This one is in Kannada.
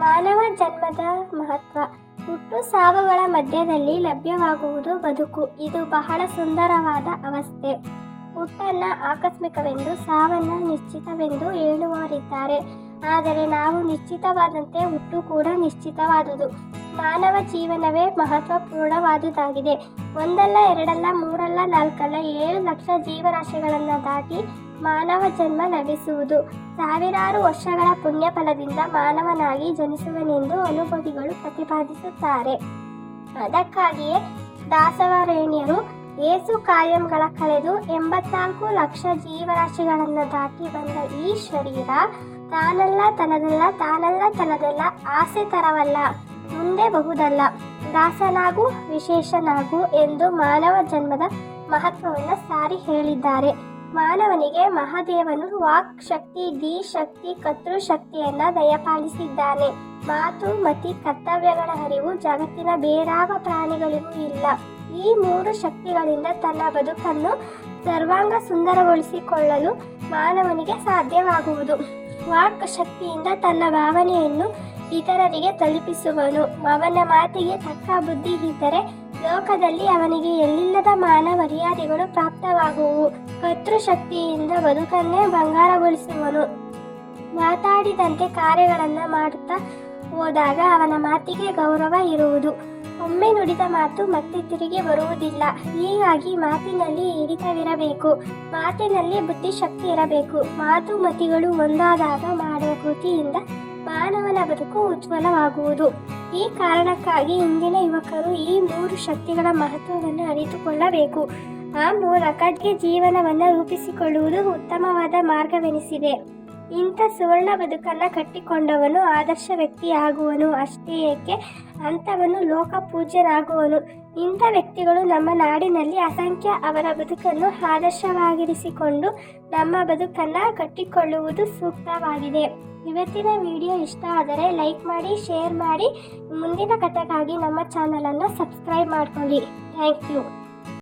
ಮಾನವ ಜನ್ಮದ ಮಹತ್ವ. ಹುಟ್ಟು ಸಾವುಗಳ ಮಧ್ಯದಲ್ಲಿ ಲಭ್ಯವಾಗುವುದು ಬದುಕು. ಇದು ಬಹಳ ಸುಂದರವಾದ ಅವಸ್ಥೆ. ಹುಟ್ಟನ್ನ ಆಕಸ್ಮಿಕವೆಂದು, ಸಾವನ್ನ ನಿಶ್ಚಿತವೆಂದು ಹೇಳುವವರಿದ್ದಾರೆ. ಆದರೆ ನಾವು ನಿಶ್ಚಿತವಾದಂತೆ ಹುಟ್ಟು ಕೂಡ ನಿಶ್ಚಿತವಾದುದು. ಮಾನವ ಜೀವನವೇ ಮಹತ್ವಪೂರ್ಣವಾದುದಾಗಿದೆ. ಒಂದಲ್ಲ, ಎರಡಲ್ಲ, ಮೂರಲ್ಲ, ನಾಲ್ಕಲ್ಲ, ಏಳು ಲಕ್ಷ ಜೀವರಾಶಿಗಳನ್ನು ದಾಟಿ ಮಾನವ ಜನ್ಮ ಲಭಿಸುವುದು. ಸಾವಿರಾರು ವರ್ಷಗಳ ಪುಣ್ಯ ಫಲದಿಂದ ಮಾನವನಾಗಿ ಜನಿಸುವನೆಂದು ಅನುಭವಿಗಳು ಪ್ರತಿಪಾದಿಸುತ್ತಾರೆ. ಅದಕ್ಕಾಗಿಯೇ ದಾಸವರೇಣ್ಯರು ಏಸು ಕಾಯಂಗಳ ಕಳೆದು ಎಂಬತ್ನಾಲ್ಕು ಲಕ್ಷ ಜೀವರಾಶಿಗಳನ್ನು ದಾಟಿ ಬಂದ ಈ ಶರೀರ ತಾನಲ್ಲ ತನದಲ್ಲ ತಾನಲ್ಲ ತನದಲ್ಲ, ಆಸೆ ತರವಲ್ಲ, ಮುಂದೆ ಬಹುದಲ್ಲ, ದಾಸನಾಗು, ವಿಶೇಷನಾಗು ಎಂದು ಮಾನವ ಜನ್ಮದ ಮಹತ್ವವನ್ನು ಸಾರಿ ಹೇಳಿದ್ದಾರೆ. ಮಾನವನಿಗೆ ಮಹಾದೇವನು ವಾಕ್ ಶಕ್ತಿ ದಿ ಶಕ್ತಿ, ಕರ್ತೃ ಶಕ್ತಿಯನ್ನ ದಯಪಾಲಿಸಿದ್ದಾನೆ. ಮಾತು, ಮತಿ, ಕರ್ತವ್ಯಗಳ ಅರಿವು ಜಗತ್ತಿನ ಬೇರಾವ ಪ್ರಾಣಿಗಳಿಗೂ ಇಲ್ಲ. ಈ ಮೂರು ಶಕ್ತಿಗಳಿಂದ ತನ್ನ ಬದುಕನ್ನು ಸರ್ವಾಂಗ ಸುಂದರಗೊಳಿಸಿಕೊಳ್ಳಲು ಮಾನವನಿಗೆ ಸಾಧ್ಯವಾಗುವುದು. ವಾಕ್ ಶಕ್ತಿಯಿಂದ ತನ್ನ ಭಾವನೆಯನ್ನು ಇತರರಿಗೆ ತಲುಪಿಸುವನು. ಅವನ ಮಾತಿಗೆ ತಕ್ಕ ಬುದ್ಧಿ ಇದ್ದರೆ ಲೋಕದಲ್ಲಿ ಅವನಿಗೆ ಎಲ್ಲಿಲ್ಲದ ಮಾನ ಮರ್ಯಾದೆಗಳು ಪ್ರಾಪ್ತವಾಗುವು. ಕರ್ತೃಶಕ್ತಿಯಿಂದ ಬದುಕನ್ನೇ ಬಂಗಾರಗೊಳಿಸುವನು. ಮಾತಾಡಿದಂತೆ ಕಾರ್ಯಗಳನ್ನು ಮಾಡುತ್ತಾ ಹೋದಾಗ ಅವನ ಮಾತಿಗೆ ಗೌರವ ಇರುವುದು. ಒಮ್ಮೆ ನುಡಿದ ಮಾತು ಮತ್ತೆ ತಿರುಗಿ ಬರುವುದಿಲ್ಲ. ಹೀಗಾಗಿ ಮಾತಿನಲ್ಲಿ ಹಿಡಿತವಿರಬೇಕು. ಮಾತಿನಲ್ಲಿ ಬುದ್ಧಿಶಕ್ತಿ ಇರಬೇಕು. ಮಾತು ಮತಿಗಳು ಒಂದಾದಾಗ ಮಾಡುವ ಕೃತಿಯಿಂದ ಮಾನವನ ಬದುಕು ಉಜ್ವಲವಾಗುವುದು. ಈ ಕಾರಣಕ್ಕಾಗಿ ಇಂದಿನ ಯುವಕರು ಈ ಮೂರು ಶಕ್ತಿಗಳ ಮಹತ್ವವನ್ನು ಅರಿತುಕೊಳ್ಳಬೇಕು. ಆ ಮೂಲಕ ಜೀವನವನ್ನು ರೂಪಿಸಿಕೊಳ್ಳುವುದು ಉತ್ತಮವಾದ ಮಾರ್ಗವೆನಿಸಿದೆ. ಇಂಥ ಸುವರ್ಣ ಬದುಕನ್ನು ಕಟ್ಟಿಕೊಂಡವನು ಆದರ್ಶ ವ್ಯಕ್ತಿಯಾಗುವನು ಅಷ್ಟೇ ಏಕೆ? ಅಂಥವನು ಲೋಕ ಪೂಜ್ಯನಾಗುವನು ಇಂಥ ವ್ಯಕ್ತಿಗಳು ನಮ್ಮ ನಾಡಿನಲ್ಲಿ ಅಸಂಖ್ಯ ಅವರ ಬದುಕನ್ನು ಆದರ್ಶವಾಗಿರಿಸಿಕೊಂಡು ನಮ್ಮ ಬದುಕನ್ನು ಕಟ್ಟಿಕೊಳ್ಳುವುದು ಸೂಕ್ತವಾಗಿದೆ. ಇವತ್ತಿನ ವಿಡಿಯೋ ಇಷ್ಟ ಆದರೆ ಲೈಕ್ ಮಾಡಿ, ಶೇರ್ ಮಾಡಿ. ಮುಂದಿನ ಕಥೆಗಾಗಿ ನಮ್ಮ ಚಾನಲನ್ನು ಸಬ್ಸ್ಕ್ರೈಬ್ ಮಾಡ್ಕೊಳ್ಳಿ. Thank you.